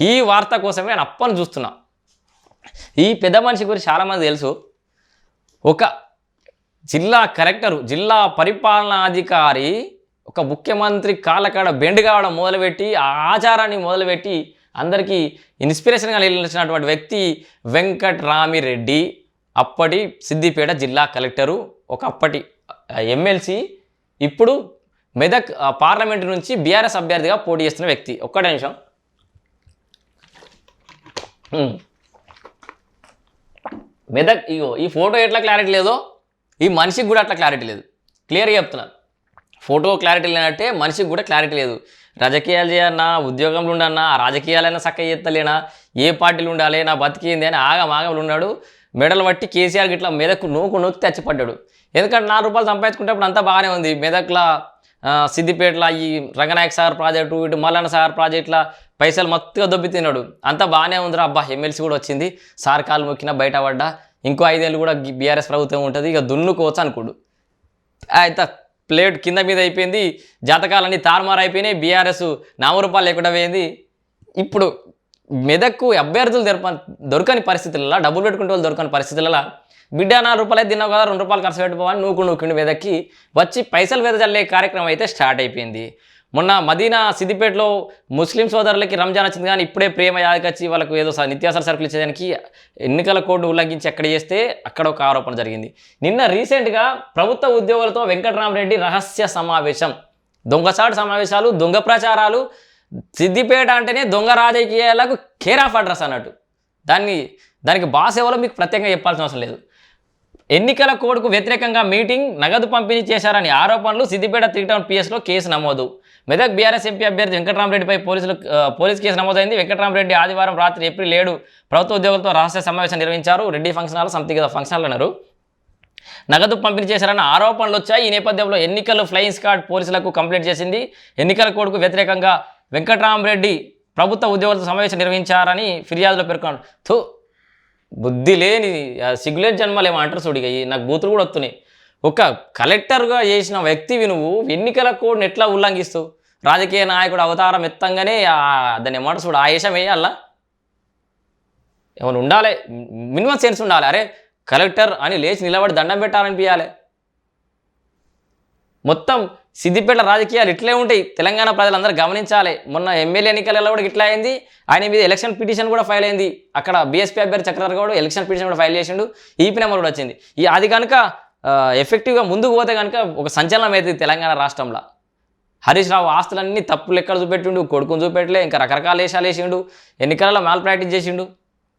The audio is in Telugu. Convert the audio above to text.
ఈ వార్త కోసమే నేను అప్పని చూస్తున్నా. ఈ పెద్ద మనిషి గురించి చాలామంది తెలుసు. ఒక జిల్లా కలెక్టరు జిల్లా పరిపాలనాధికారి ఒక ముఖ్యమంత్రి కాళ్ళకాడ బెండ్ కావడం మొదలుపెట్టి ఆ ఆచారాన్ని మొదలుపెట్టి అందరికీ ఇన్స్పిరేషన్గా నిలిచినటువంటి వ్యక్తి వెంకట్రామిరెడ్డి. అప్పటి సిద్దిపేట జిల్లా కలెక్టరు ఒక అప్పటి ఎమ్మెల్సీ ఇప్పుడు మెదక్ పార్లమెంటు నుంచి బీఆర్ఎస్ అభ్యర్థిగా పోటీ చేస్తున్న వ్యక్తి. ఒక్కటే నిమిషం. మెదక్ ఇగో ఈ ఫోటో ఎట్లా క్లారిటీ లేదో ఈ మనిషికి కూడా అట్లా క్లారిటీ లేదు. క్లియర్గా చెప్తున్నాను ఫోటో క్లారిటీ లేనట్టే మనిషికి కూడా క్లారిటీ లేదు. రాజకీయాలు చేయన్నా ఉద్యోగంలో ఉండన్నా రాజకీయాలైనా చక్క చేస్తలేనా ఏ పార్టీలు ఉండాలి నా బతికింది అని ఆగం ఆగంలో ఉన్నాడు. మెడలు పట్టి కేసీఆర్ గిట్లా మెదక్ నూకు నొక్కి తెచ్చిపడ్డాడు ఎందుకంటే నాలుగు రూపాయలు సంపాదించుకుంటప్పుడు అంతా బాగానే ఉంది. మెదక్లా సిద్దిపేటలో ఈ రంగనాయక సాగర్ ప్రాజెక్టు ఇటు మల్లన్న సాగర్ ప్రాజెక్టుల పైసలు మొత్తంగా దొబ్బి తిన్నాడు. అంతా బాగానే ఉందిరా అబ్బా ఎమ్మెల్సీ కూడా వచ్చింది. సార్ కాలు మొక్కిన బయట పడ్డా ఇంకో ఐదేళ్ళు కూడా బీఆర్ఎస్ ప్రభుత్వం ఉంటుంది ఇక దున్నుకోవచ్చు అనుకోడు. అయితే ప్లేట్ కింద మీద అయిపోయింది జాతకాలన్నీ తారుమారు అయిపోయినాయి బీఆర్ఎస్ నామరూపాలు లేకుండా పోయింది. ఇప్పుడు మెదక్కు అభ్యర్థులు దొరక దొరకని పరిస్థితులలో డబ్బులు పెట్టుకుంటే వాళ్ళు దొరకని పరిస్థితులలో బిడ్డ నాలుగు రూపాయలు తిన్నావు కదా రెండు రూపాయలు ఖర్చు పెట్టుకోవాలి నూకు నూకుని వెదక్కి వచ్చి పైసలు వెదజల్లే కార్యక్రమం అయితే స్టార్ట్ అయిపోయింది. మొన్న మదీనా సిద్దిపేటలో ముస్లిం సోదరులకి రంజాన్ వచ్చింది కానీ ఇప్పుడే ప్రేమ యాదకొచ్చి వాళ్ళకు ఏదో స- నిత్యావసర సరుకులు ఇచ్చేదానికి ఎన్నికల కోడ్ను ఉల్లంఘించి ఎక్కడ చేస్తే అక్కడ ఒక ఆరోపణ జరిగింది. నిన్న రీసెంట్గా ప్రభుత్వ ఉద్యోగులతో వెంకటరామరెడ్డి రహస్య సమావేశం. దొంగసాటు సమావేశాలు దొంగ ప్రచారాలు సిద్దిపేట అంటేనే దొంగ రాజకీయాలకు కేర్ ఆఫ్ అడ్రస్ అన్నట్టు. దాన్ని దానికి బాస్ ఎవరో మీకు ప్రత్యేకంగా చెప్పాల్సిన అవసరం లేదు. ఎన్నికల కోడ్కు వ్యతిరేకంగా మీటింగ్ నగదు పంపిణీ చేశారని ఆరోపణలు సిద్దిపేట త్రీ టౌన్ పిఎస్లో కేసు నమోదు. మెదక్ బీఆర్ఎస్ ఎంపీ అభ్యర్థి వెంకటరామరెడ్డిపై పోలీసులు పోలీస్ కేసు నమోదైంది. వెంకటరామరెడ్డి ఆదివారం రాత్రి ఏప్రిల్ ఏడు ప్రభుత్వ ఉద్యోగులతో రహస్య సమావేశం నిర్వహించారు. Reddy function hall something function hall అన్నారు. నగదు పంపిణీ చేశారన్న ఆరోపణలు వచ్చాయి. ఈ నేపథ్యంలో ఎన్నికలు ఫ్లయింగ్ స్క్వాడ్ పోలీసులకు కంప్లైంట్ చేసింది. ఎన్నికల కోడ్కు వ్యతిరేకంగా వెంకటరామరెడ్డి ప్రభుత్వ ఉద్యోగులతో సమావేశం నిర్వహించారని ఫిర్యాదులో పేర్కొన్నారు. థూ బుద్ధి లేని సిగ్గులేని జన్మలు ఏమో అంటారు చూడు నాకు బూతులు కూడా వస్తున్నాయి. ఒక కలెక్టర్గా చేసిన వ్యక్తివి నువ్వు ఎన్నికల కోడ్ని ఎట్లా ఉల్లంఘిస్తావు రాజకీయ నాయకుడు అవతారం ఎత్తంగానే దాన్ని ఏమంటారు చూడు ఆయేషం వేయాలా? ఏమైనా ఉండాలి? మినిమం సెన్స్ ఉండాలి. అరే కలెక్టర్ అని లేచి నిలబడి దండం పెట్టాలనిపించాలి మొత్తం సిద్దిపేట రాజకీయాలు ఇట్లే ఉంటాయి. తెలంగాణ ప్రజలందరూ గమనించాలి. మొన్న ఎమ్మెల్యే ఎన్నికలలో కూడా ఇట్లా అయింది. ఆయన మీద ఎలక్షన్ పిటిషన్ కూడా ఫైల్ అయింది. అక్కడ బీఎస్పీ అభ్యర్థి చక్రధర్ గౌడ్ ఎలక్షన్ పిటిషన్ కూడా ఫైల్ చేసిండు. ఈపీ నెంబర్ కూడా వచ్చింది. ఈ అది కనుక ఎఫెక్టివ్గా ముందుకు పోతే కనుక ఒక సంచలనం అవుతుంది తెలంగాణ రాష్ట్రంలో. హరీష్ రావు ఆస్తులన్నీ తప్పులు ఎక్కడ చూపెట్టిండు కొడుకుని చూపెట్టలే ఇంకా రకరకాల వేషాలు వేసిండు ఎన్నికలలో మాల్ ప్రాక్టీస్ చేసిండు.